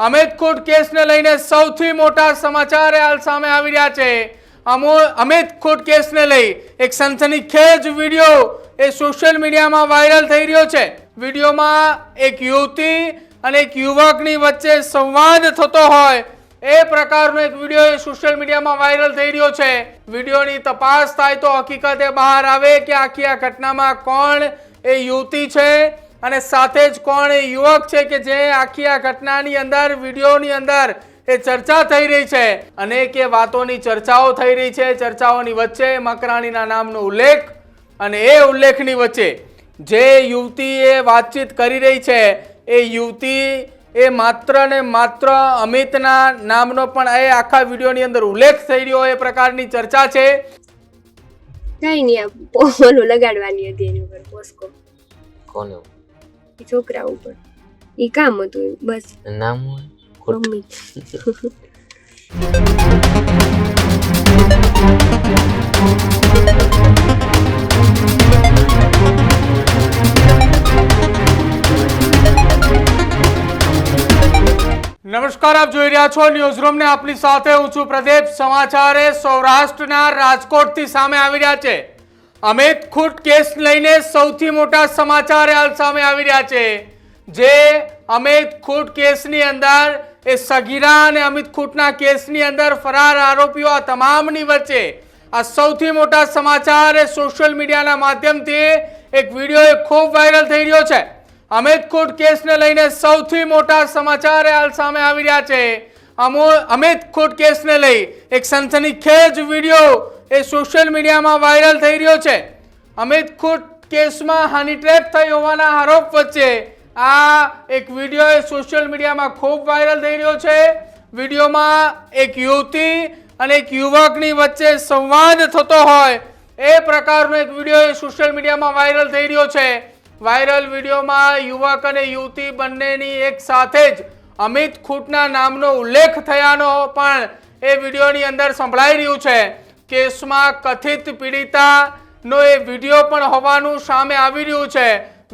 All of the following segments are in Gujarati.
અમિતકૂટ કેસને લઈને સૌથી મોટા સમાચાર હાલ સામે આવી રહ્યા છે. અમો અમિતકૂટ કેસને લઈ એક સનસનીખેજ વીડિયો એ સોશિયલ મીડિયામાં વાયરલ થઈ રહ્યો છે. વિડીયોમાં એક યુવતી અને એક યુવકની વચ્ચે સંવાદ થતો હોય એ પ્રકારનો એક વીડિયો એ સોશિયલ મીડિયામાં વાયરલ થઈ રહ્યો છે. વિડીયોની તપાસ થાય તો હકીકત એ બહાર આવે કે આખી આ ઘટનામાં કોણ એ યુવતી છે અને સાથે જ કોણ એ યુવક છે કે જે આખી આ ઘટનાની અંદર વિડીયોની અંદર એ ચર્ચા થઈ રહી છે? અનેક એ વાતોની ચર્ચાઓ થઈ રહી છે. ચર્ચાઓની વચ્ચે મકરાણીના નામનો ઉલ્લેખ અને એ ઉલ્લેખની વચ્ચે જે યુવતી એ વાતચીત કરી રહી છે એ યુવતી એ માત્ર ને માત્ર અમિતના નામનો પણ એ આખા વિડીયોની અંદર ઉલ્લેખ થઈ રહ્યો એ પ્રકારની ચર્ચા છે. કઈ નહીં ઓલું લગાડવાની હતી એની ઉપર પોસ્કો કોને? છોકરા ઉપર. એ કામ હતું બસ. નામ મમ્મી. નમસ્કાર આપ જોઈ રહ્યા છો ન્યૂઝરૂમ ને. આપની સાથે હું છું પ્રદીપ. સમાચારે સૌરાષ્ટ્રના રાજકોટથી સામે આવી રહ્યા છે. અમિત ખૂટ કેસ લઈને સૌથી મોટા સમાચાર હાલ સામે આવી રહ્યા છે. જે અમિત ખૂટ કેસની અંદર, એ સગીરા અને અમિત ખૂટના કેસની અંદર ફરાર આરોપીઓ આ તમામની વચ્ચે આ સૌથી મોટા સમાચાર એ સોશિયલ મીડિયાના માધ્યમથી એક વીડિયો એ ખૂબ વાયરલ થઈ રહ્યો છે. અમિત ખૂટ કેસને લઈને સૌથી મોટા સમાચાર હાલ સામે આવી રહ્યા છે. અમો, અમિત ખૂટ કેસને લઈ એક સનસનીખેજ વીડિયો એ સોશિયલ મીડિયામાં વાયરલ થઈ રહ્યો છે. અમિત ખુટ કેસમાં હની ટ્રેપ થઈ હોવાના આરોપ વચ્ચે આ એક વીડિયો એ સોશિયલ મીડિયામાં ખૂબ વાયરલ થઈ રહ્યો છે. વિડીયોમાં એક યુવતી અને એક યુવકની વચ્ચે સંવાદ થતો હોય એ પ્રકારનો એક વીડિયો એ સોશિયલ મીડિયામાં વાયરલ થઈ રહ્યો છે. વાયરલ વિડીયોમાં યુવક અને યુવતી બંનેની એક સાથે જ અમિત ખૂટના નામનો ઉલ્લેખ થયાનો પણ એ વિડીયોની અંદર સંભળાઈ રહ્યું છે. કેસમાં કથિત પીડિતાનો એ વીડિયો પણ હોવાનું સામે આવી રહ્યું છે.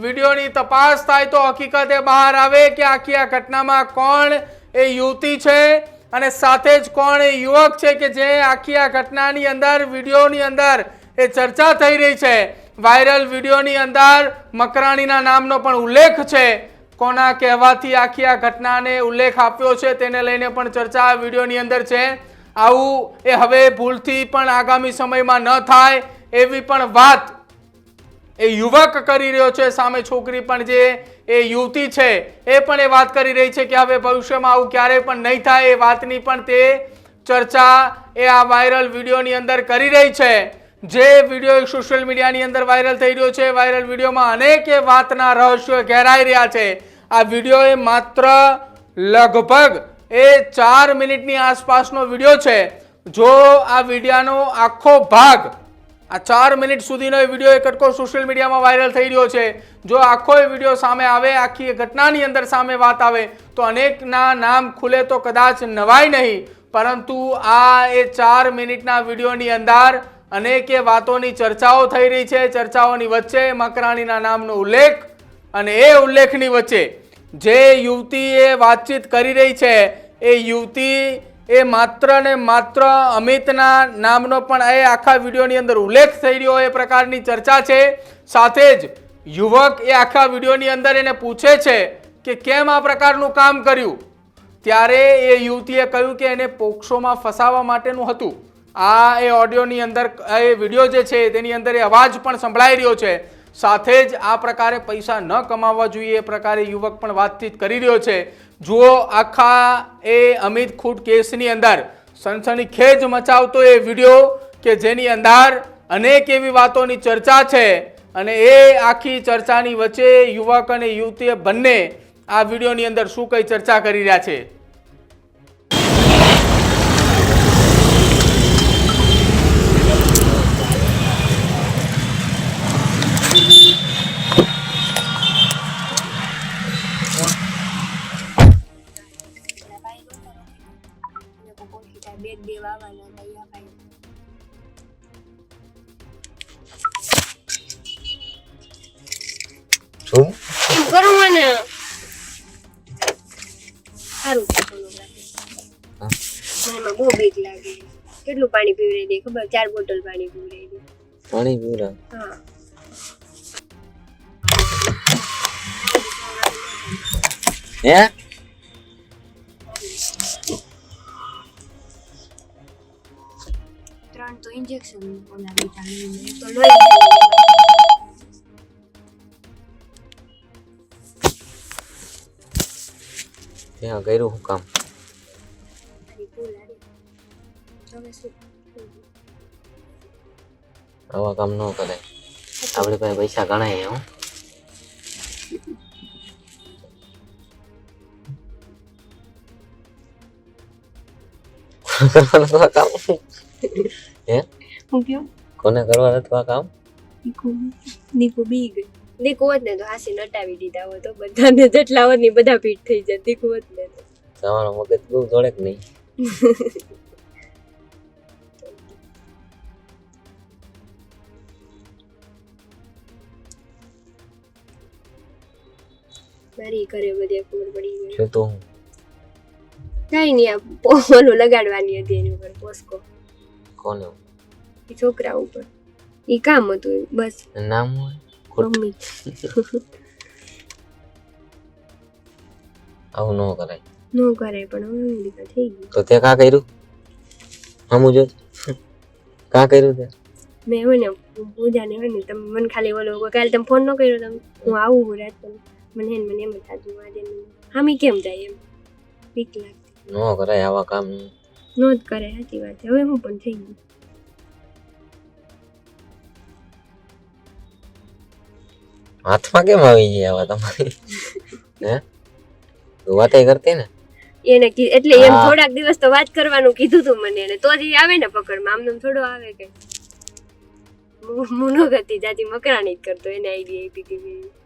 વિડીયોની તપાસ થાય તો હકીકત એ બહાર આવે કે આખી આ ઘટનામાં કોણ એ યુવતી છે અને સાથે જ કોણ એ યુવક છે કે જે આખી આ ઘટનાની અંદર, વિડીયોની અંદર એ ચર્ચા થઈ રહી છે. વાયરલ વિડીયોની અંદર મકરાણીના નામનો પણ ઉલ્લેખ છે. કોના કહેવાથી આખી આ ઘટનાને ઉલ્લેખ આપ્યો છે તેને લઈને પણ ચર્ચા આ વિડીયોની અંદર છે. આવું એ હવે ભૂલથી પણ આગામી સમયમાં ન થાય એવી પણ વાત એ યુવક કરી રહ્યો છે, સામે છોકરી પણ જે એ યુવતી છે, એ પણ એ વાત કરી રહી છે કે હવે ભવિષ્યમાં આવું ક્યારેય પણ નહીં થાય એ વાતની પણ તે ચર્ચા એ આ વાયરલ વિડીયોની અંદર કરી રહી છે. જે વીડિયો સોશિયલ મીડિયાની અંદર વાયરલ થઈ રહ્યો છે વાયરલ વિડીયોમાં અનેક વાતના રહસ્યો ઘેરાઈ રહ્યા છે. આ વીડિયો એ માત્ર લગભગ એ ચાર મિનિટની આસપાસનો વીડિયો છે. જો આ વિડીયાનો આખો ભાગ, આ ચાર મિનિટ સુધીનો એ વીડિયો એક કટકો સોશિયલ મીડિયામાં વાયરલ થઈ રહ્યો છે. જો આખો એ વીડિયો સામે આવે, આખી ઘટનાની અંદર સામે વાત આવે, તો અનેકના નામ ખુલે તો કદાચ નવાય નહીં. પરંતુ આ એ ચાર મિનિટના વિડીયોની અંદર અનેક વાતોની ચર્ચાઓ થઈ રહી છે. ચર્ચાઓની વચ્ચે મકરાણીના નામનો ઉલ્લેખ અને એ ઉલ્લેખની વચ્ચે જે યુવતીએ વાતચીત કરી રહી છે એ યુવતી, એ માત્ર ને માત્ર અમિતના નામનો પણ એ આખા વિડીયોની અંદર ઉલ્લેખ થઈ રહ્યો એ પ્રકારની ચર્ચા છે. સાથે જ યુવક એ આખા વિડીયોની અંદર એને પૂછે છે કે કેમ આ પ્રકારનું કામ કર્યું? ત્યારે એ યુવતીએ કહ્યું કે એને પોક્સોમાં ફસાવવા માટેનું હતું. આ એ ઓડિયોની અંદર એ વીડિયો જે છે, તેની અંદર એ અવાજ પણ સંભળાઈ રહ્યો છે. સાથે જ આ પ્રકારે પૈસા ન કમાવવા જોઈએ એ પ્રકારે યુવક પણ વાતચીત કરી રહ્યો છે. જુઓ, આખા એ અમિત ખૂટ કેસની અંદર સનસની ખેજ મચાવતો એ વીડિયો કે જેની અંદર અનેક એવી વાતોની ચર્ચા છે અને એ આખી ચર્ચાની વચ્ચે યુવક અને યુવતીએ બંને આ વિડીયોની અંદર શું કઈ ચર્ચા કરી રહ્યા છે. વાવાના દયા ભાઈ શું કરો મને સારું બહુ બીક લાગે કેટલું પાણી પીવડાવી દે ખબર ચાર બોટલ પાણી પીવડાવી દે પાણી પીવડાવ હા હે ત્રણ તો ઇન્જેક્શન ઓલા વિટામિન એક તો લોહી ત્યાં કર્યું હું કામ આવા કામ ન કરે આપણી પાસે પૈસા ગણાય હો કરવાનું કામ હે? હું કયો? કોને કરવા હતું આ કામ? નીકુ બી ગઈ દીકુ હોત ને તો હાસી નટાવી દીધા હોય તો બધાને જેટલા હોય ને બધા પીઠ થઈ જાય દીકુ હોત ને તમારો મગજ બહુ જોડે કે નહીં? મારી ઘરે બધે ખબર પડી ગઈ. શું તો હું. કઈ નહીં આ ઓલું લગાડવાની હતી એની ઉપર પોસ્કો. કોને? છોકરા ઉપર. એ કામ હતું બસ. નામ હોય? મમ્મી. આવું ન કરાય. નો કરાય પણ હવે થઈ ગયું તો તે કા કર્યું? હમું જો કા કર્યું તે? મેં હોય ને પૂજાને હોય ને તમે મને ખાલી બોલો કાલે તમે ફોન ન કર્યો તમે. હું આવું રાત મને હે મને એમ જ થતું આજે હામી કેમ જાય એમ? બીક લાગતી. ન કરાય આવા કામ નો જ કરે સાચી વાત છે હવે હું પણ થઈ ગયું હાથમાં કેમ આવી ગયા આવા તમારી હે વાતે કરતી ને એને એટલે એમ થોડાક દિવસ તો વાત કરવાનું કીધું તું મને એને તો જ આવે ને પકડમાં આમ થોડો આવે કે મુનો ગતિ જાતિ મકરાણી જ કરતો એને આઈડિયા આપી હતી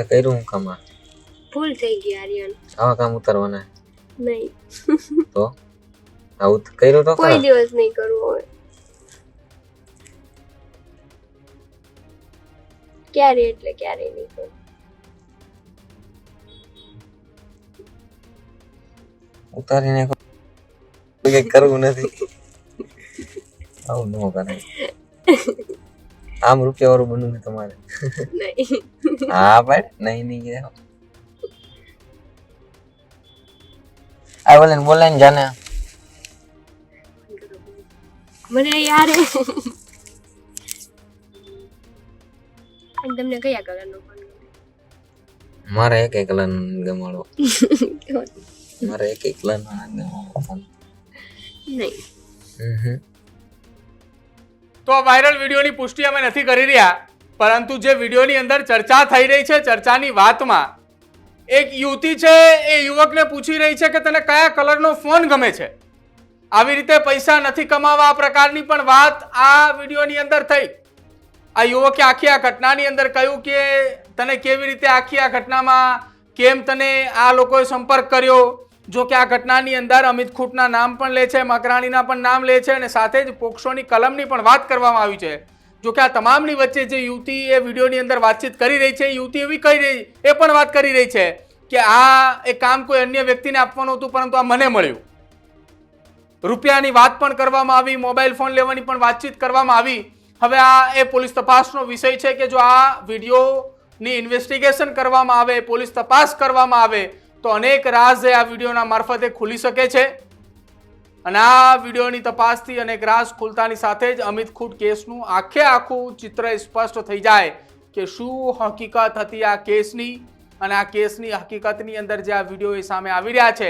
તે કર્યું હું કામ? ભૂલ થઈ ગઈ આર્યન. આવા કામ ઉતારવાના? નહીં. તો? આવું કર્યું તો કોઈ દિવસ નહીં કરવું હવે. ક્યારે એટલે ક્યારે નહીં કરવું. ઉતારીને કઈ કરવું નથી. આવું ન કરાય. આમ રૂપિયા વાળું બનવું તમારે. નહીં. હા ભાઈ નહીં નહીં કે આ બોલે ને બોલે ને જાને. મને યાર. તમને કયા કલરનો મારે એક એક કલર ગમાડો મારે એક એક કલર નહીં તો આ વાયરલ વિડીયોની પુષ્ટિ અમે નથી કરી રહ્યા. પરંતુ જે વિડીયોની અંદર ચર્ચા થઈ રહી છે ચર્ચાની વાતમાં, એક યુવતી છે, એ યુવકને પૂછી રહી છે કે તને કયા કલરનો ફોન ગમે છે? આવી રીતે પૈસા નથી કમાવા આ પ્રકારની પણ વાત આ વિડીયોની અંદર થઈ. આ યુવકે આખી આ ઘટનાની અંદર કહ્યું કે તને કેવી રીતે આખી આ ઘટનામાં કેમ તને આ લોકોએ સંપર્ક કર્યો? જો કે આ ઘટનાની અંદર અમિત ખૂટના નામ પણ લે છે, મકરાણીના પણ નામ લે છે અને સાથે જ પોક્સોની કલમની પણ વાત કરવામાં આવી છે. જો કે આ તમામની વચ્ચે જે યુવતી એ વિડીયોની અંદર વાતચીત કરી રહી છે, યુવતી એવી કહી રહી, એ પણ વાત કરી રહી છે કે આ એ કામ કોઈ અન્ય વ્યક્તિને આપવાનું હતું, પરંતુ આ મને મળ્યું. રૂપિયાની વાત પણ કરવામાં આવી, મોબાઈલ ફોન લેવાની પણ વાતચીત કરવામાં આવી. હવે આ એ પોલીસ તપાસનો વિષય છે કે જો આ વિડીયોની ઇન્વેસ્ટિગેશન કરવામાં આવે, પોલીસ તપાસ કરવામાં આવે, તો અનેક રાઝ આ વિડીયોના મારફતે ખુલી શકે છે. અને આ વિડીયોની તપાસથી અને ગ્રાસ ખુલતાની સાથે જ અમિત ખૂટ કેસનું આખે આખું ચિત્ર સ્પષ્ટ થઈ જાય કે શું હકીકત હતી આ કેસની અને આ કેસની હકીકતની અંદર જે આ વીડિયો એ સામે આવી રહ્યા છે,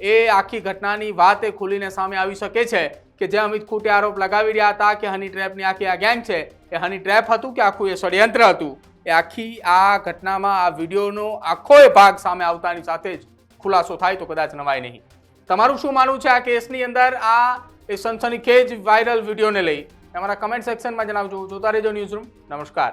એ આખી ઘટનાની વાત એ ખુલીને સામે આવી શકે છે કે જે અમિત ખૂટે આરોપ લગાવી રહ્યા હતા કે હની ટ્રેપની આખી આ ગેંગ છે, એ હની ટ્રેપ હતું કે આખું એ ષડયંત્ર હતું? એ આખી આ ઘટનામાં આ વિડીયોનો આખો એ ભાગ સામે આવતાની સાથે જ ખુલાસો થાય તો કદાચ નવાય નહીં. તમારું શું માનવું છે આ કેસની અંદર? આ એ સનસનીખેજ વાયરલ વિડીયોને લઈ. તમારા કમેન્ટ સેક્શનમાં જણાવજો. જોતા રહેજો ન્યૂઝ રૂમ નમસ્કાર.